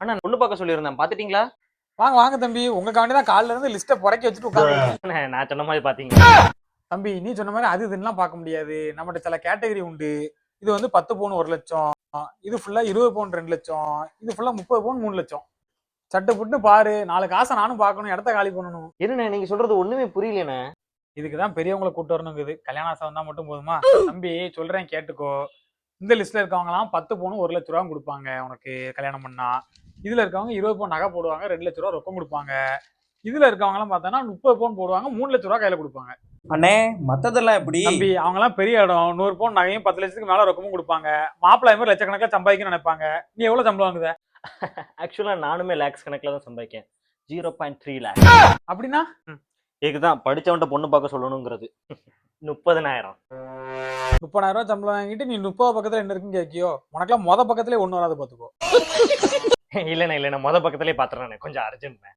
அண்ணா பொண்ணு பார்க்க சொல்லியிருந்தேன். பாத்துட்டீங்களா வாங்க வாங்க தம்பி. உங்க காண்டி தான் காலைல இருந்து லிஸ்ட்டை புறக்கி வச்சுட்டு உட்காந்து நான் சொன்ன மாதிரி பாத்தீங்களா தம்பி நீ சொன்ன மாதிரி அது இதுலாம் பார்க்க முடியாது. நம்மகிட்ட சில கேட்டகரி உண்டு. இது வந்து பத்து பவுன் ஒரு லட்சம். இது ஃபுல்லா இருபது பவுன் ரெண்டு லட்சம். இது ஃபுல்லா முப்பது பவுன் மூணு லட்சம். சட்டு புட்டுன்னு பாரு. நாலு காசை நானும் பார்க்கணும் இடத்த காலி பண்ணணும். என்னண்ணே நீங்க சொல்றது ஒண்ணுமே புரியலண்ணே. இதுக்கு தான் பெரியவங்களை கூட்டு வரணுங்குது. கல்யாண ஆசை வந்தா மட்டும் போதுமா? தம்பி சொல்றேன் கேட்டுக்கோ. இந்த லிஸ்ட்ல இருக்கவங்கலாம் பத்து பவுன் ஒரு லட்ச ரூபா கொடுப்பாங்க உனக்கு கல்யாணம் பண்ணா. இதுல இருக்கவங்க இருபது பவுன் நகை போடுவாங்க ரெண்டு லட்ச ரூபா ரொக்கம் கொடுப்பாங்க. இதுல இருக்கவங்க எல்லாம் பார்த்தோன்னா முப்பது பவுன் போடுவாங்க மூணு லட்ச ரூபா கையில கொடுப்பாங்க. அண்ணே மத்ததெல்லாம் எப்படி? தம்பி அவங்க எல்லாம் பெரிய இடம். நூறு பவுன் நகையும் பத்து லட்சத்துக்கு மேல ரொக்கமும் கொடுப்பாங்க. மாப்பிள்ளை மாதிரி லட்சக்கணக்கில் சம்பாதிக்கணும்னு நினைப்பாங்க. நீ எவ்வளவு சம்பளம் வாங்குத? ஆக்சுவலா நானுமே லேக்ஸ் கணக்குல தான் சம்பாதிக்கேன். ஜீரோ பாயிண்ட் த்ரீ லேக்ஸ் அப்படின்னா? இதுதான் படிச்சவன்ட்ட பொண்ணு பார்க்க சொல்லணுங்கிறது. முப்பதனாயிரம். முப்பதாயிரம் ரூபாய் சம்பளம் வாங்கிட்டு நீ முப்பது பக்கத்துல என்ன இருக்குன்னு கேட்கியோ? உனக்கெல்லாம் மொத பக்கத்துலயே ஒண்ணு வராது பாத்துக்கோ இல்லண்ணே இல்லண்ணே. மொதல் பக்கத்துலயே பாத்துறேன் கொஞ்சம் அர்ஜென்ட்ண்ணே